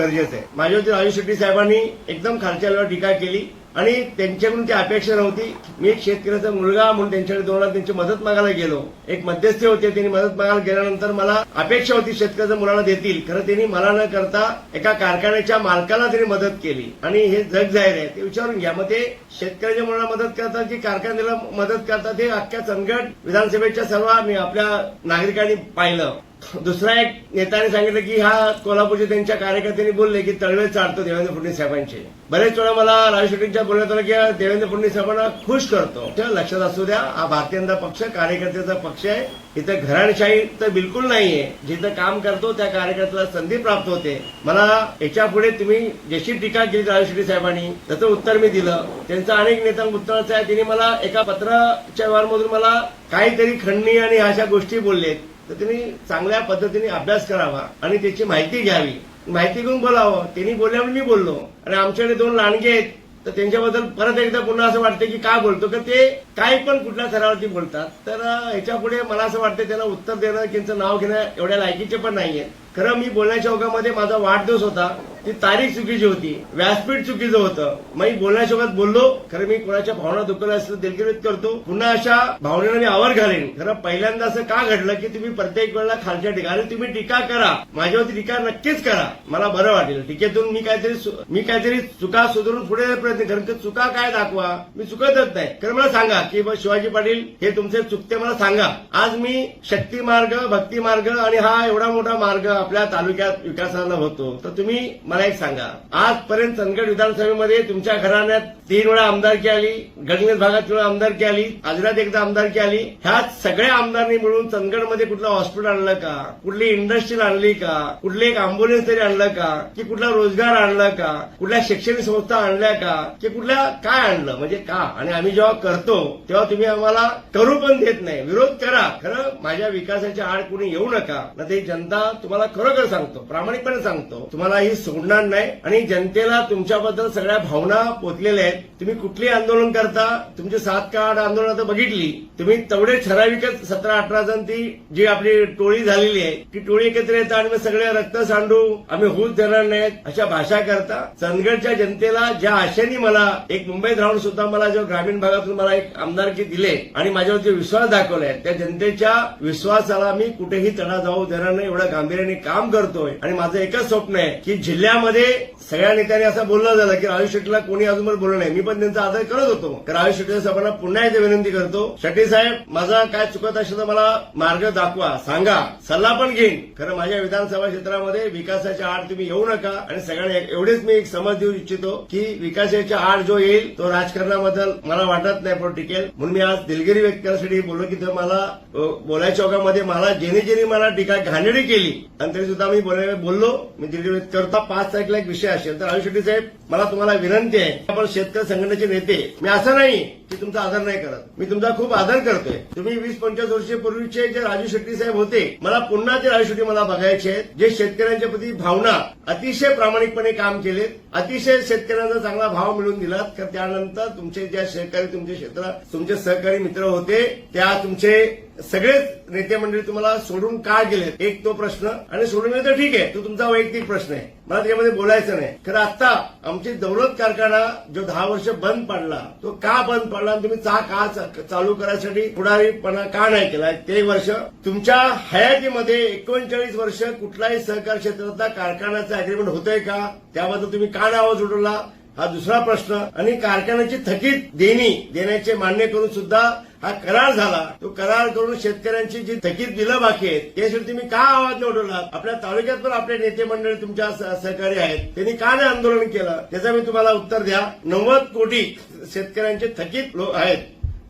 गरजेचं आहे. माझ्यावरती राजू शेट्टी साहेबांनी एकदम खालच्या लेवलवर टीका केली आणि त्यांच्याकडून ती अपेक्षा नव्हती. मी एक शेतकऱ्याचा मुलगा म्हणून त्यांच्याकडे दोन वेळा त्यांची मदत मागायला गेलो. एक मध्यस्थी होते त्यांनी मदत मागायला गेल्यानंतर मला अपेक्षा होती शेतकऱ्याच्या मुलाला देतील. खरं त्यांनी मला न करता एका कारखान्याच्या मालकाला त्यांनी मदत केली. आणि हे जग जाहीर आहे ते विचारून घ्या. मग ते शेतकऱ्याच्या मुलाला मदत करतात की कारखान्याला मदत करतात हे अख्ख्या चंदगड विधानसभेच्या सर्व आपल्या नागरिकांनी पाहिलं. दुसरा एक नेत्याने सांगितलं की हा कोल्हापूरचे त्यांच्या कार्यकर्त्यांनी बोलले की तळवे चालतो देवेंद्र फडणवीस साहेबांचे. बरेच वेळा मला राजू शेट्टींच्या बोलण्यात आलं की देवेंद्र फडणवीस साहेबांना खुश करतो. लक्षात असू द्या हा भारतीय जनता पक्ष कार्यकर्त्याचा पक्ष आहे. इथं घराणशाही तर बिलकुल नाहीये. जिथं काम करतो त्या कार्यकर्त्याला संधी प्राप्त होते. मला याच्यापुढे तुम्ही जशी टीका केली राजू शेट्टी साहेबांनी त्याचं उत्तर मी दिलं. त्यांचं अनेक नेत्यांना उत्तराचं आहे त्यांनी मला एका पत्राच्या व्यवहारमधून मला काहीतरी खंडणी आणि अशा गोष्टी बोललेत. तर त्यांनी चांगल्या पद्धतीने अभ्यास करावा आणि त्याची माहिती घ्यावी. माहिती घेऊन बोलावं. त्यांनी बोलल्यावर मी बोललो. आणि आमच्याकडे दोन लांडगे आहेत. तर त्यांच्याबद्दल परत एकदा पुन्हा असं वाटतं की का बोलतो? का ते काय पण कुठल्या थरावरती बोलतात. तर ह्याच्यापुढे ह्याच्या पुढे मला असं वाटतं त्यांना उत्तर देणं त्यांचं नाव घेणं एवढ्या लायकीचे पण नाहीये खरं मी बोलण्याच्या ओघामध्ये माझा वाढदिवस होता. ती तारीख चुकीची होती व्यासपीठ चुकीचं होतं. मी बोलण्यासोबत बोललो खरं मी कोणाच्या भावना दुखवल्या असं दिलगिरीत करतो. पुन्हा अशा भावनेला मी आवर घालेन. खरं पहिल्यांदा असं का घडलं की तुम्ही प्रत्येक वेळेला खालच्या ठिकाणी तुम्ही टीका करा. माझ्यावरती टीका नक्कीच करा. मला बरं वाटेल. टीकेतून मी काहीतरी मी काहीतरी चुका सुधारून पुढे प्रयत्न करेन. तर चुका काय दाखवा? मी चुकतच नाही. खरं मला सांगा की बा शिवाजी पाटील हे तुमचे चुकते मला सांगा. आज मी शक्ती मार्ग भक्ती मार्ग आणि हा एवढा मोठा मार्ग आपल्या तालुक्यात विकासाला होतो. तर तुम्ही मला एक सांगा. आजपर्यंत चंदगड विधानसभेमध्ये तुमच्या घराण्यात तीन वेळा आमदारकी आली गडनेस भागात तीन वेळा आमदारकी आली आजरात एकदा आमदारकी आली. ह्या सगळ्या आमदारांनी मिळून चंदगडमध्ये कुठलं हॉस्पिटल आणलं का? कुठली इंडस्ट्री आणली का? कुठली एक अँब्युलन्स तरी आणलं का? की कुठला रोजगार आणला का? कुठल्या शैक्षणिक संस्था आणल्या का? की कुठल्या काय आणलं? म्हणजे का? आणि आम्ही जेव्हा करतो तेव्हा तुम्ही आम्हाला करू पण देत नाही. विरोध करा. खरं माझ्या विकासाच्या आड कुणी येऊ नका. ना ते जनता तुम्हाला खरोखर सांगतो. प्रामाणिकपणे सांगतो. तुम्हाला ही उडणार नाही. आणि जनतेला तुमच्याबद्दल सगळ्या भावना पोचलेल्या आहेत. तुम्ही कुठली आंदोलन करता तुमची सात का आठ आंदोलन आता बघितली तुम्ही तेवढे ठराविकच सतरा अठरा जण ती जी आपली टोळी झालेली आहे ती टोळी एकत्र येतात आणि मग सगळे रक्त सांडू आम्ही हूज देणार नाहीत अशा भाषा करता. चंदगडच्या जनतेला ज्या आशेने मला एक मुंबईत राहून सुद्धा मला जो ग्रामीण भागातून मला एक आमदारकी दिले आणि माझ्यावर जे विश्वास दाखवलाय त्या जनतेच्या विश्वासाला मी कुठेही तडा जाऊ देणार नाही एवढ्या गांभीर्याने काम करतोय. आणि माझं एकच स्वप्न आहे की जिल्ह्यात जिल्ह्यामध्ये सगळ्या नेत्यांनी असं बोललं झालं की राजू शेट्टीला कोणी अजूनवर बोललं नाही. मी पण त्यांचा आदर करत होतो. तर राजू शेट्टी साहेबांना पुन्हा एकदा विनंती करतो शेट्टी साहेब माझा काय चुकत असेल तर मला मार्ग दाखवा सांगा सल्ला पण घेईन. खरं माझ्या विधानसभा क्षेत्रामध्ये विकासाच्या आड तुम्ही येऊ नका. आणि सगळ्यांना एवढीच एवढेच मी एक समज देऊ इच्छितो की विकासाच्या आड जो येईल तो राजकारणाबद्दल मला वाटत नाही पण टिकेल म्हणून मी आज दिलगिरी व्यक्त करण्यासाठी बोललो की तर मला बोलायच्या ओघामध्ये मला जेणे जेणे मला टीका घाणेरडी केली आणि तरी सुद्धा मी बोलायला बोललो. मी दिलगिरी व्यक्त करता पाच तारखेला एक विषय असेल तर शेट्टी साहेब मला तुम्हाला विनंती आहे. आपण शेतकरी संघटनेचे नेते मी असं नाही की तुमचा आदर नाही करत. मी तुमचा खूप आदर करतोय. तुम्ही वीस पंचवीस वर्षापूर्वीचे जे राजू शेट्टी साहेब होते मला पुन्हा ते राजू शेट्टी मला बघायचे आहेत जे शेतकऱ्यांच्या प्रती भावना अतिशय प्रामाणिकपणे काम केलेत अतिशय शेतकऱ्यांना चांगला भाव मिळून दिलात. तर त्यानंतर तुमचे ज्या सहकारी तुमचे क्षेत्र तुमचे सहकारी मित्र होते त्या तुमचे सगळेच नेते मंडळी तुम्हाला सोडून का गेलेत? एक तो प्रश्न. आणि सोडून तर ठीक आहे. तो तुमचा वैयक्तिक प्रश्न आहे. मला त्याच्यामध्ये बोलायचं नाही. खरं आता आमची दौलत कारखाना जो दहा वर्ष बंद पडला तो का बंद पडला? आणि तुम्ही चा का चा- चालू करायसाठी पुढारीपणा का नाही केला? ते वर्ष तुमच्या हयातीमध्ये एकोणचाळीस वर्ष कुठलाही सहकार क्षेत्राचा कारखान्याचं अग्रीमेंट होतंय का? त्याबद्दल तुम्ही का आवाज उठवला हा दुसरा प्रश्न. आणि कारखान्याची थकीत देणी देण्याचे मान्य करून सुद्धा हा करार झाला. तो करार करून शेतकऱ्यांची जी थकीत बिलं बाकी आहेत त्यासाठी तुम्ही का आवाज नाही आपल्या तालुक्यात पण आपले नेते मंडळी तुमच्या सहकारी आहेत. त्यांनी का नाही आंदोलन केलं? त्याचं मी तुम्हाला उत्तर द्या. नव्वद कोटी शेतकऱ्यांचे थकीत लो- आहेत.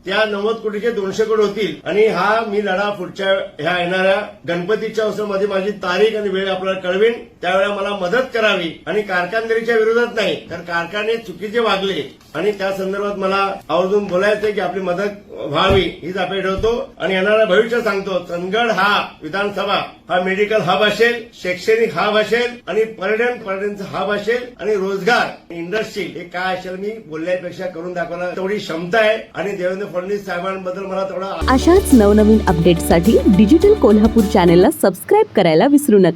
त्या नव्वद कोटीचे दोनशे कोटी होतील. आणि हा मी लढा पुढच्या ह्या येणाऱ्या गणपतीच्या उत्सवामध्ये माझी तारीख आणि वेळ आपल्याला कळवीन. त्यावेळेला मला मदत करावी. आणि कारखानदारीच्या विरोधात नाही. तर कारखाने चुकीचे वागले. आणि त्या संदर्भात मला आवर्जून बोलायचं की आपली मदत व्हावी हीच अपेक्षा ठेवतो. आणि येणारं भविष्य सांगतो चंदगड हा विधानसभा हा मेडिकल हब असेल शैक्षणिक हब असेल आणि पर्यटन पर्यटनचा हब असेल आणि रोजगार इंडस्ट्री हे काय असेल मी बोलण्यापेक्षा करून दाखवायला तेवढी क्षमता आहे. आणि देवेंद्र फडणवीस साहेबांबद्दल मला थोडा अशाच नवनवीन अपडेटसाठी डिजिटल कोल्हापूर चॅनेलला सबस्क्राईब करायला विसरू नका.